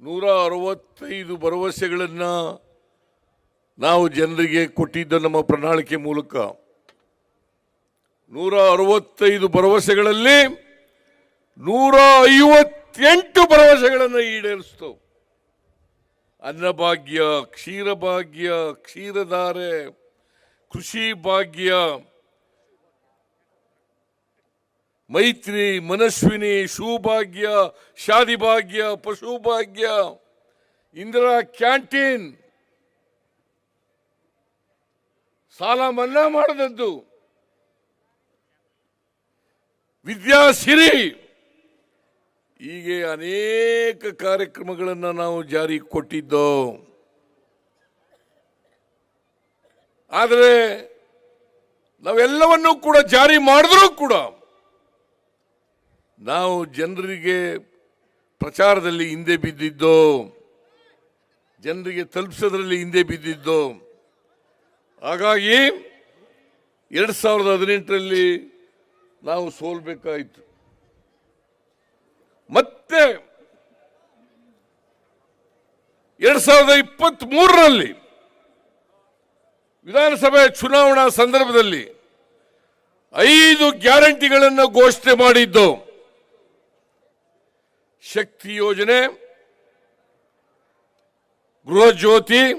ನೂರ ಅರವತ್ತೈದು ಭರವಸೆಗಳನ್ನು ನಾವು ಜನರಿಗೆ ಕೊಟ್ಟಿದ್ದ ನಮ್ಮ ಪ್ರಣಾಳಿಕೆ ಮೂಲಕ. ನೂರ ಅರವತ್ತೈದು ಭರವಸೆಗಳಲ್ಲಿ ನೂರ ಐವತ್ತೆಂಟು ಭರವಸೆಗಳನ್ನು ಈಡೇರಿಸ್ತು. ಅನ್ನಭಾಗ್ಯ, ಕ್ಷೀರಭಾಗ್ಯ, ಕ್ಷೀರಧಾರೆ, ಕೃಷಿ ಭಾಗ್ಯ ಮೈತ್ರಿ, ಮನಸ್ವಿನಿ, ಶುಭಾಗ್ಯ, ಶಾದಿಭಾಗ್ಯ, ಪಶುಭಾಗ್ಯ ಪಶು ಭಾಗ್ಯ ಇಂದಿರಾ ಕ್ಯಾಂಟೀನ್. ಸಾಲ ಮನ್ನಾ ಮಾಡದದ್ದು. ವಿದ್ಯಾಸಿರಿ ಹೀಗೆ ಅನೇಕ ಕಾರ್ಯಕ್ರಮಗಳನ್ನು ನಾವು ಜಾರಿಗೆ ಕೊಟ್ಟಿದ್ದೋ. ಆದರೆ ನಾವೆಲ್ಲವನ್ನೂ ಕೂಡ ಜಾರಿ ಮಾಡಿದ್ರೂ ಕೂಡ ನಾವು ಜನರಿಗೆ ಪ್ರಚಾರದಲ್ಲಿ ಹಿಂದೆ ಬಿದ್ದಿದ್ದೋ, ಜನರಿಗೆ ತಲುಪಿಸೋದ್ರಲ್ಲಿ ಹಿಂದೆ ಬಿದ್ದಿದ್ದೋ, ಹಾಗಾಗಿ ಎರಡು ಸಾವಿರದ ಹದಿನೆಂಟರಲ್ಲಿ ನಾವು ಸೋಲ್ಬೇಕಾಯಿತು. ಮತ್ತೆ ಎರಡು ಸಾವಿರದ ಇಪ್ಪತ್ತ್ ಮೂರರಲ್ಲಿ ವಿಧಾನಸಭೆ ಚುನಾವಣಾ ಸಂದರ್ಭದಲ್ಲಿ ಐದು ಗ್ಯಾರಂಟಿಗಳನ್ನು ಘೋಷಣೆ ಮಾಡಿದ್ದು. ಶಕ್ತಿ ಯೋಜನೆ, ಗೃಹ ಜ್ಯೋತಿ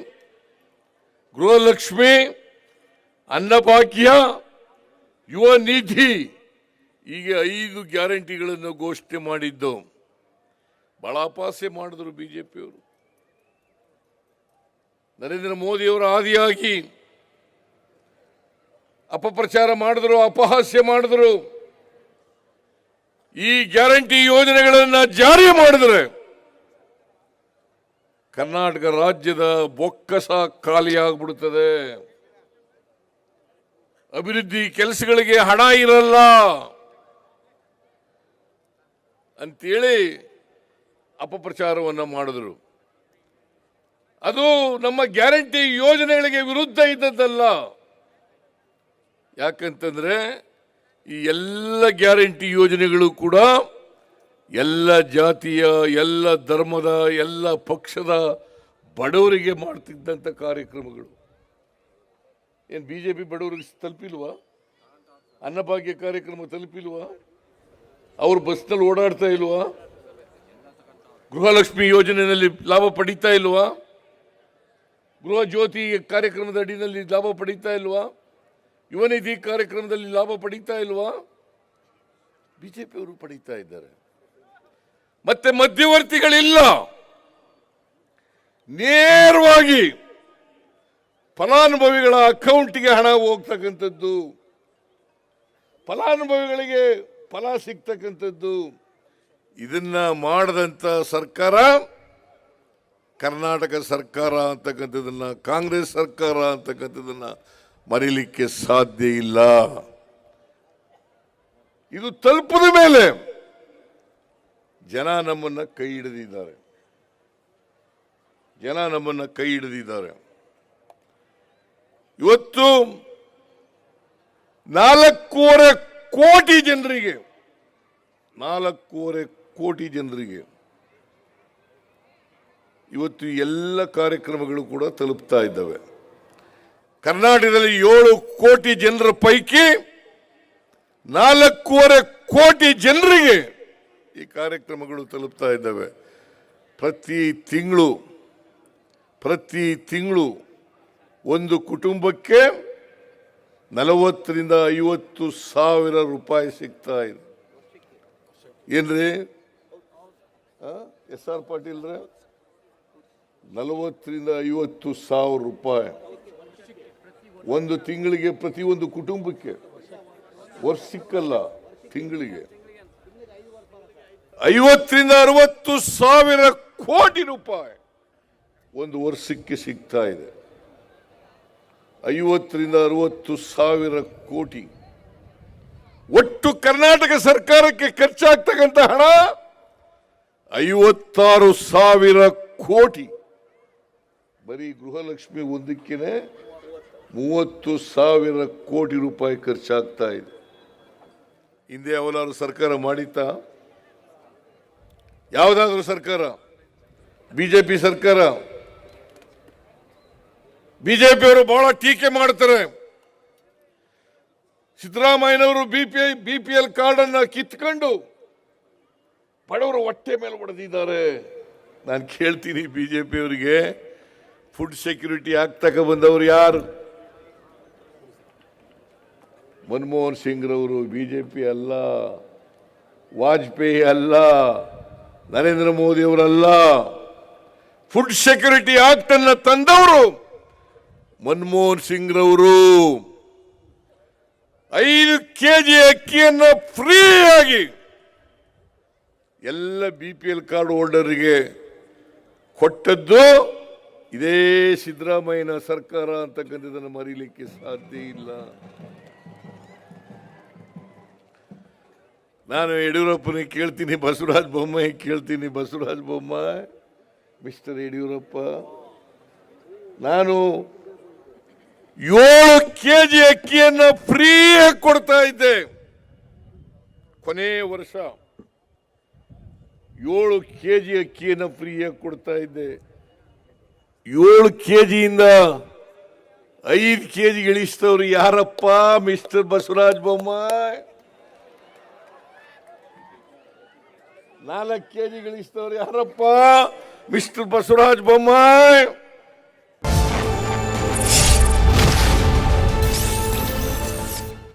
ಗೃಹಲಕ್ಷ್ಮಿ ಅನ್ನಭಾಗ್ಯ ಯುವ ನಿಧಿ. ಹೀಗೆ ಐದು ಗ್ಯಾರಂಟಿಗಳನ್ನು ಘೋಷಣೆ ಮಾಡಿದ್ದು. ಬಹಳ ಅಪಾಸೆ ಮಾಡಿದ್ರು ಬಿಜೆಪಿಯವರು. ನರೇಂದ್ರ ಮೋದಿಯವರ ಆದಿಯಾಗಿ ಅಪಪ್ರಚಾರ ಮಾಡಿದ್ರು, ಅಪಹಾಸ್ಯ ಮಾಡಿದ್ರು. ಈ ಗ್ಯಾರಂಟಿ ಯೋಜನೆಗಳನ್ನು ಜಾರಿ ಮಾಡಿದರೆ ಕರ್ನಾಟಕ ರಾಜ್ಯದ ಬೊಕ್ಕಸ ಖಾಲಿಯಾಗ್ಬಿಡುತ್ತದೆ ಅಭಿವೃದ್ಧಿ ಕೆಲಸಗಳಿಗೆ ಹಣ ಇರಲ್ಲ. ಅಂತೇಳಿ ಅಪಪ್ರಚಾರವನ್ನು ಮಾಡಿದ್ರು. ಅದು ನಮ್ಮ ಗ್ಯಾರಂಟಿ ಯೋಜನೆಗಳಿಗೆ ವಿರುದ್ಧ ಇದ್ದದ್ದಲ್ಲ. ಯಾಕಂತಂದ್ರೆ ಈ ಎಲ್ಲ ಗ್ಯಾರಂಟಿ ಯೋಜನೆಗಳು ಕೂಡ ಎಲ್ಲ ಜಾತಿಯ, ಎಲ್ಲ ಧರ್ಮದ, ಎಲ್ಲ ಪಕ್ಷದ ಬಡವರಿಗೆ ಮಾಡ್ತಿದ್ದಂಥ ಕಾರ್ಯಕ್ರಮಗಳು. ಏನು ಬಿ ಜೆ ಪಿ ಬಡವರಿಗೆ ತಲುಪಿಲ್ವಾ? ಅನ್ನಭಾಗ್ಯ ಕಾರ್ಯಕ್ರಮ ತಲುಪಿಲ್ವಾ? ಅವರು ಬಸ್ನಲ್ಲಿ ಓಡಾಡ್ತಾ ಇಲ್ವಾ? ಗೃಹಲಕ್ಷ್ಮಿ ಯೋಜನೆಯಲ್ಲಿ ಲಾಭ ಪಡೀತಾ ಇಲ್ವಾ? ಗೃಹ ಜ್ಯೋತಿ ಕಾರ್ಯಕ್ರಮದ ಅಡಿಯಲ್ಲಿ ಲಾಭ ಪಡೀತಾ ಇಲ್ವಾ? ಯುವ ನಿಧಿ ಕಾರ್ಯಕ್ರಮದಲ್ಲಿ ಲಾಭ ಪಡೀತಾ ಇಲ್ವಾ? ಬಿಜೆಪಿಯವರು ಪಡೀತಾ ಇದ್ದಾರೆ. ಮತ್ತೆ ಮಧ್ಯವರ್ತಿಗಳಿಲ್ಲ. ನೇರವಾಗಿ ಫಲಾನುಭವಿಗಳ ಅಕೌಂಟಿಗೆ ಹಣ ಹೋಗ್ತಕ್ಕಂಥದ್ದು, ಫಲಾನುಭವಿಗಳಿಗೆ ಫಲ ಸಿಗ್ತಕ್ಕಂಥದ್ದು, ಇದನ್ನ ಮಾಡದಂತ ಸರ್ಕಾರ, ಕರ್ನಾಟಕ ಸರ್ಕಾರ ಅಂತಕ್ಕಂಥದ್ದನ್ನ, ಕಾಂಗ್ರೆಸ್ ಸರ್ಕಾರ ಅಂತಕ್ಕಂಥದ್ದನ್ನ ಮರೀಲಿಕ್ಕೆ ಸಾಧ್ಯ ಇಲ್ಲ. ಇದು ತಲುಪದ ಮೇಲೆ ಜನ ನಮ್ಮನ್ನ ಕೈ ಹಿಡಿದಿದ್ದಾರೆ. ಜನ ನಮ್ಮನ್ನ ಕೈ ಹಿಡಿದಿದ್ದಾರೆ. ಇವತ್ತು ನಾಲ್ಕೂವರೆ ಕೋಟಿ ಜನರಿಗೆ, ನಾಲ್ಕೂವರೆ ಕೋಟಿ ಜನರಿಗೆ ಇವತ್ತು ಎಲ್ಲ ಕಾರ್ಯಕ್ರಮಗಳು ಕೂಡ ತಲುಪ್ತಾ ಇದ್ದಾವೆ. ಕರ್ನಾಟಕದಲ್ಲಿ ಏಳು ಕೋಟಿ ಜನರ ಪೈಕಿ ನಾಲ್ಕೂವರೆ ಕೋಟಿ ಜನರಿಗೆ ಈ ಕಾರ್ಯಕ್ರಮಗಳು ತಲುಪ್ತಾ ಇದ್ದಾವೆ. ಪ್ರತಿ ತಿಂಗಳು ಪ್ರತಿ ತಿಂಗಳು ಒಂದು ಕುಟುಂಬಕ್ಕೆ ನಲವತ್ತರಿಂದ ಐವತ್ತು ಸಾವಿರ ರೂಪಾಯಿ ಸಿಗ್ತಾ ಇದೆ. ಏನ್ರಿ? ಎಸ್ ಆರ್ ಪಾಟೀಲ್ರ? ನಲವತ್ತರಿಂದ ಐವತ್ತು ಸಾವಿರ ರೂಪಾಯಿ. ಒಂದು ತಿಂಗಳಿಗೆ ಪ್ರತಿಯೊಂದು ಕುಟುಂಬಕ್ಕೆ. ವರ್ಷಕ್ಕಲ್ಲ, ತಿಂಗಳಿಗೆ. ಐವತ್ತರಿಂದ ಅರವತ್ತು ಸಾವಿರ ಕೋಟಿ ರೂಪಾಯಿ ಒಂದು ವರ್ಷಕ್ಕೆ ಸಿಗ್ತಾ ಇದೆ. ಐವತ್ತರಿಂದ ಅರವತ್ತು ಸಾವಿರ ಕೋಟಿ. ಒಟ್ಟು ಕರ್ನಾಟಕ ಸರ್ಕಾರಕ್ಕೆ ಖರ್ಚಾಗ್ತಕ್ಕಂಥ ಹಣ ಐವತ್ತಾರು ಸಾವಿರ ಕೋಟಿ. ಬರೀ ಗೃಹಲಕ್ಷ್ಮಿ ಒಂದಕ್ಕೇನೆ ಮೂವತ್ತು ಸಾವಿರ ಕೋಟಿ ರೂಪಾಯಿ ಖರ್ಚಾಗ್ತಾ ಇದೆ. ಹಿಂದೆ ಅವಲಾರು ಸರ್ಕಾರ ಮಾಡಿತ್ತಾ? ಯಾವುದಾದ್ರೂ ಸರ್ಕಾರ? ಬಿಜೆಪಿ ಸರ್ಕಾರ? ಬಿಜೆಪಿಯವರು ಬಹಳ ಟೀಕೆ ಮಾಡ್ತಾರೆ. ಸಿದ್ದರಾಮಯ್ಯನವರು B P I B P L card ಅನ್ನ ಕಿತ್ಕೊಂಡು ಬಡವರು ಹೊಟ್ಟೆ ಮೇಲೆ ಹೊಡೆದಿದ್ದಾರೆ. ನಾನು ಕೇಳ್ತೀನಿ ಬಿಜೆಪಿಯವರಿಗೆ. ಫುಡ್ ಸೆಕ್ಯೂರಿಟಿ ಆಗ್ತಕ್ಕ ಬಂದವರು ಯಾರು? ಮನಮೋಹನ್ ಸಿಂಗ್ ರವರು ಪಿ ಅಲ್ಲ, ವಾಜಪೇಯಿ ಅಲ್ಲ, ನರೇಂದ್ರ ಮೋದಿ ಅವರಲ್ಲ, ಫುಡ್ ಸೆಕ್ಯೂರಿಟಿ ಆಕ್ಟ್ ಅನ್ನ ತಂದವರು ಮನಮೋಹನ್ ಸಿಂಗ್ ರವರು ಐದು ಕೆಜಿ ಅಕ್ಕಿಯನ್ನ ಫ್ರೀ ಆಗಿ ಎಲ್ಲ ಬಿ ಪಿ ಎಲ್ ಕಾರ್ಡ್ ಹೋಲ್ಡರ್ಗೆ ಕೊಟ್ಟದ್ದು ಇದೇ ಸಿದ್ದರಾಮಯ್ಯನ ಸರ್ಕಾರ ಅಂತಕ್ಕಂಥದ್ದನ್ನು ಮರೀಲಿಕ್ಕೆ ಸಾಧ್ಯ ಇಲ್ಲ. ನಾನು ಯಡಿಯೂರಪ್ಪನಿಗೆ ಕೇಳ್ತೀನಿ, ಬಸವರಾಜ ಬೊಮ್ಮಾಯಿ ಕೇಳ್ತೀನಿ, ಬಸವರಾಜ ಬೊಮ್ಮಾಯಿ, ಮಿಸ್ಟರ್ ಯಡಿಯೂರಪ್ಪ. ನಾನು ಏಳು ಕೆ ಜಿ ಅಕ್ಕಿಯನ್ನು ಫ್ರೀಯಾಗಿ ಕೊಡ್ತಾ ಇದ್ದೆ. ಕೊನೆ ವರ್ಷ ಏಳು ಕೆ ಜಿ ಅಕ್ಕಿಯನ್ನು ಫ್ರೀಯಾಗಿ ಕೊಡ್ತಾ ಇದ್ದೆ. ಏಳು ಕೆ ಜಿಯಿಂದ ಐದು ಕೆ ಜಿ ಇಳಿಸ್ತವ್ರು ಯಾರಪ್ಪ ಮಿಸ್ಟರ್ ಬಸವರಾಜ ಬೊಮ್ಮಾಯಿ? ನಾಲ್ಕು ಕೆ ಜಿ ಇಳಿಸ್ತವ್ರು ಯಾರಪ್ಪ? ಮಿಸ್ಟರ್ ಬಸವರಾಜ ಬೊಮ್ಮಾಯಿ?